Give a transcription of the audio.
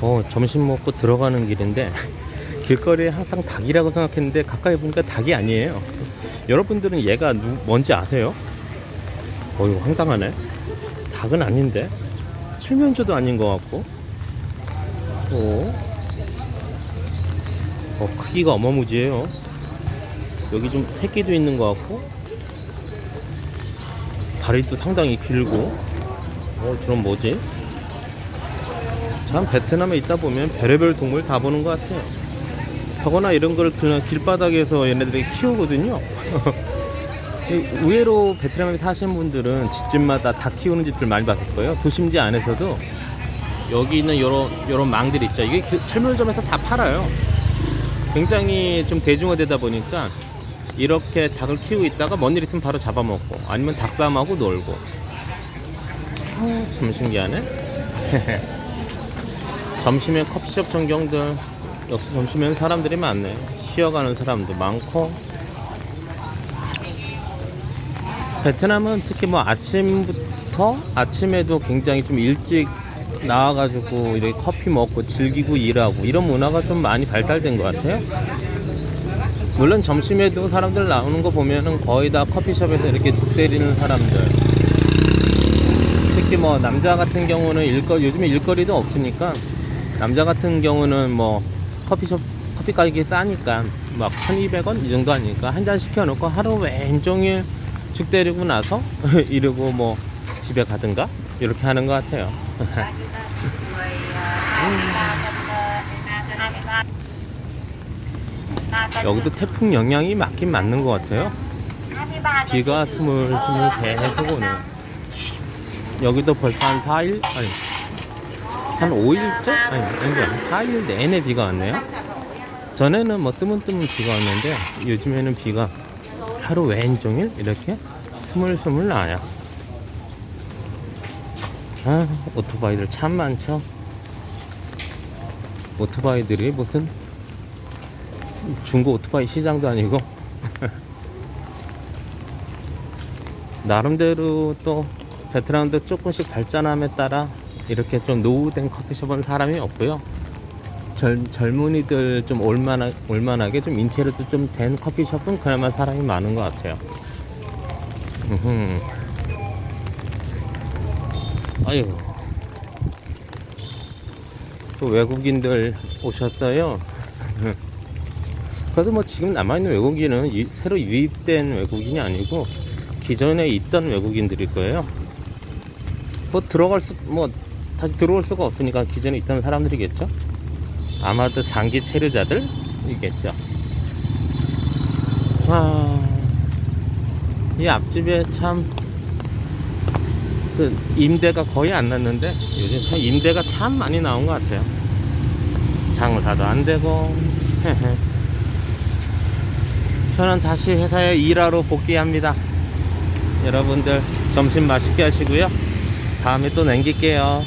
어, 점심 먹고 들어가는 길인데 길거리에 항상 닭이라고 생각했는데 가까이 보니까 닭이 아니에요. 여러분들은 얘가 누, 뭔지 아세요? 어이구 황당하네. 닭은 아닌데 칠면조도 아닌 것 같고. 어, 어 크기가 어마무지해요. 여기 좀 새끼도 있는 것 같고 다리도 상당히 길고. 어 그럼 뭐지? 참 베트남에 있다 보면 별의별 동물 다 보는 것 같아요. 저거나 이런 걸 그냥 길바닥에서 얘네들이 키우거든요. 의외로 베트남에 사시는 분들은 집집마다 닭 키우는 집들 많이 봤을 거예요. 도심지 안에서도 여기 있는 요런 요런 망들 있죠. 이게 그 철물점에서 다 팔아요. 굉장히 좀 대중화되다 보니까 이렇게 닭을 키우고 있다가 뭔일 있으면 바로 잡아먹고 아니면 닭싸움하고 놀고 아, 참 신기하네. 점심에 커피숍 전경들 역시 점심에는 사람들이 많네. 쉬어가는 사람도 많고. 베트남은 특히 뭐 아침부터 아침에도 굉장히 좀 일찍 나와가지고 이렇게 커피 먹고 즐기고 일하고 이런 문화가 좀 많이 발달된 것 같아요. 물론 점심에도 사람들 나오는 거 보면은 거의 다 커피숍에서 이렇게 죽 때리는 사람들. 특히 뭐 남자 같은 경우는 일거리 요즘에 일거리도 없으니까 남자 같은 경우는 뭐 커피숍 커피 가격이 싸니까 막 1200원 이 정도 하니까 한 잔 시켜놓고 하루 왼종일 죽 때리고 나서 이러고 뭐 집에 가든가? 이렇게 하는 것 같아요. 여기도 태풍 영향이 맞긴 맞는 것 같아요. 비가 스물스물 계속 오네요. 여기도 벌써 한 4일? 아니 한 5일째? 아니, 아니, 한 4일 내내 비가 왔네요. 전에는 뭐 뜨문뜨문 비가 왔는데 요즘에는 비가 하루 왼종일 이렇게 스물스물 나요. 아, 오토바이들 참 많죠. 오토바이들이 무슨 중고 오토바이 시장도 아니고 나름대로 또 베트남도 조금씩 발전함에 따라 이렇게 좀 노후된 커피숍은 사람이 없고요. 젊, 젊은이들 좀 올만하, 올만하게 좀 인테리어도 좀 된 커피숍은 그나마 사람이 많은 것 같아요. 음흠. 아유. 또 외국인들 오셨어요. 그래도 뭐 지금 남아있는 외국인은 이- 새로 유입된 외국인이 아니고 기존에 있던 외국인들일 거예요. 뭐 들어갈 수, 뭐 다시 들어올 수가 없으니까 기존에 있던 사람들이겠죠. 아마도 장기 체류자들이겠죠. 아, 이 앞집에 참, 그, 임대가 거의 안 났는데, 요즘 참 임대가 참 많이 나온 것 같아요. 장사도 안 되고, 저는 다시 회사에 일하러 복귀합니다. 여러분들 점심 맛있게 하시고요. 다음에 또 남길게요.